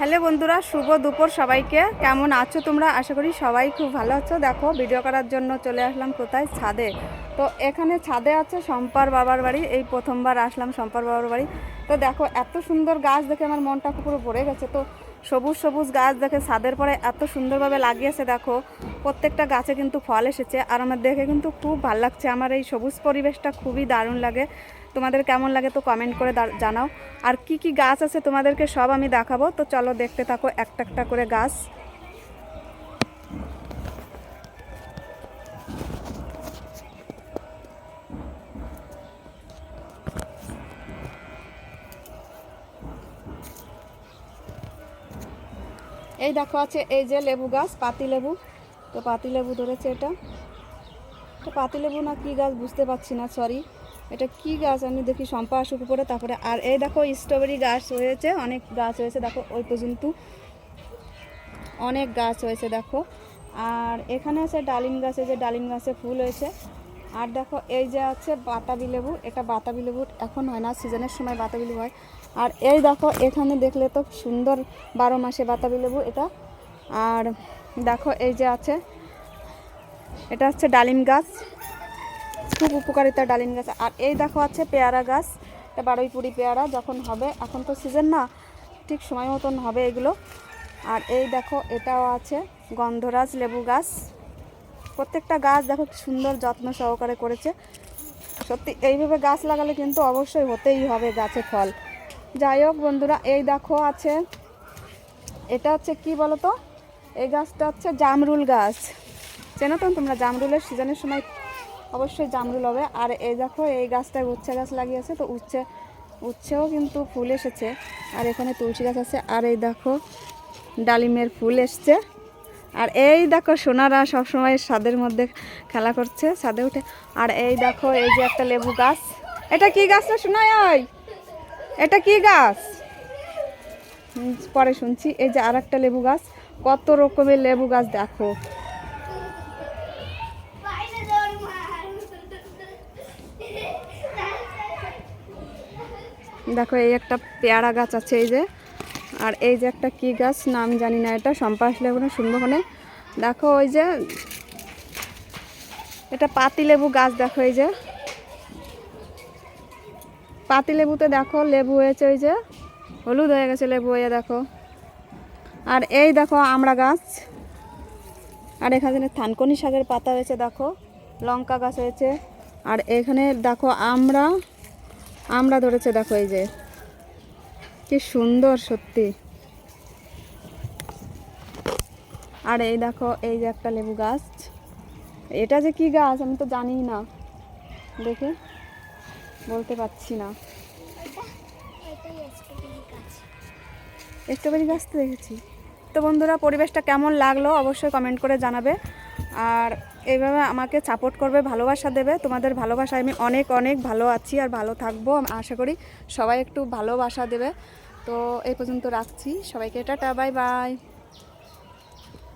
Hello বন্ধুরা, শুভ দুপুর সবাইকে। কেমন আছো তোমরা? আশা করি সবাই খুব ভালো আছো। দেখো ভিডিও করার জন্য চলে আসলাম কোথায়? ছাদে। তো এখানে ছাদে আছে শম্পার বাবার বাড়ি। এই প্রথমবার আসলাম শম্পার বাবার বাড়ি। তো দেখো, এত সুন্দর গাছ দেখে আমার মনটা পুরো ভরে গেছে। তো সবুজ সবুজ গাছ দেখে ছাদের পরে এত সুন্দরভাবে লাগিয়েছে, দেখো। প্রত্যেকটা গাছে কিন্তু ফল এসেছে। আর আমার দেখে কিন্তু খুব ভালো লাগছে। আমার এই সবুজ পরিবেশটা খুবই দারুণ লাগে। তোমাদের কেমন লাগে তো কমেন্ট করে জানাও। আর কি কি গাছ আছে তোমাদেরকে সব আমি দেখাবো। তো চলো দেখতে থাকো একটা একটা করে গাছ। এই দেখো আছে এই যে লেবু গাছ, পাতি লেবু। তো পাতি লেবু ধরেছে এটা। তো পাতি লেবু না কি গাছ বুঝতে পারছি না সরি এটা কি গাছ? আমি দেখি সম্পা আসুক উপরে, তারপরে আর এই দেখো স্ট্রবেরি গাছ হয়েছে, অনেক গাছ হয়েছে, দেখো ওই পর্যন্ত। অনেক গাছ হয়েছে, দেখো। আর এখানে আছে ডালিম গাছে, যে ডালিম গাছে ফুল হয়েছে। আর দেখো এই যে আছে বাতাবি লেবু, এটা বাতাবি লেবু এখন হয় না, সিজনের সময় বাতাবি লেবু হয়। আর এই দেখো এখানে দেখলে তো সুন্দর বারো মাসে বাতাবি লেবু এটা। আর দেখো এই যে আছে, এটা হচ্ছে ডালিম গাছ। খুব উপকারিতা ডালিম গাছ। আর এই দেখো আছে পেয়ারা গাছ, এটা বারুইপুরি পেয়ারা যখন হবে, এখন তো সিজন না, ঠিক সময় মতন হবে এগুলো। আর এই দেখো, এটাও আছে গন্ধরাজ লেবু গাছ। প্রত্যেকটা গাছ দেখো সুন্দর যত্ন সহকারে করেছে। সত্যি, এইভাবে গাছ লাগালে কিন্তু অবশ্যই হতেই হবে গাছে ফল। যাই হোক বন্ধুরা, এই দেখো আছে, এটা হচ্ছে কি বলো তো এই গাছটা হচ্ছে জামরুল গাছ। চেনো তো তোমরা জামরুলের সিজনের সময় অবশ্যই জামরুল হবে। আর এই দেখো, এই গাছটায় উচ্ছে গাছ লাগিয়েছে, তো উচ্ছে, উচ্ছেও কিন্তু ফুল এসেছে। আর এখানে তুলসী গাছ আছে, আর এই দেখো, ডালিমের ফুল এসছে। আর এই দেখো, সোনারা সবসময় ছাদের মধ্যে খেলা করছে, ছাদে উঠে। আর এই দেখো, এই যে একটা লেবু গাছ। এটা কি গাছ না শোনায় এটা কি গাছ? পরে শুনছি, এই যে আর একটা লেবু গাছ। কত রকমের লেবু গাছ দেখো। দেখো, এই একটা পেয়ারা গাছ আছে এই যে। আর এই যে একটা কি গাছ? নাম জানি না এটা। সম্পা আসলে সুন্দরবনে দেখো, ওই যে এটা পাতি লেবু গাছ, দেখো এই যে। পাতি লেবুতে দেখো, লেবু হয়েছে ওই যে, হলুদ হয়ে গেছে লেবু হয়ে দেখো। আর এই দেখো আমড়া গাছ। আর এখানে থানকনি শাকের পাতা হয়েছে, দেখো, লঙ্কা গাছ হয়েছে। আর এখানে দেখো, আমরা আমরা ধরেছে, দেখো এই যে। কি সুন্দর সত্যি। আর এই দেখো, এই যে একটা লেবু গাছ। এটা যে কি গাছ, আমি তো জানি না। দেখে, বলতে পারছি না। স্ট্রবেরি গাছ তো দেখেছি। তো বন্ধুরা, পরিবেশটা কেমন লাগল অবশ্যই কমেন্ট করে জানাবে। আর এইভাবে আমাকে সাপোর্ট করবে, ভালোবাসা দেবে। তোমাদের ভালোবাসায় আমি অনেক অনেক ভালো আছি আর ভালো থাকব। আশা করি সবাই একটু ভালোবাসা দেবে। তো এই পর্যন্ত রাখছি। সবাইকে টাটা, বাই বাই।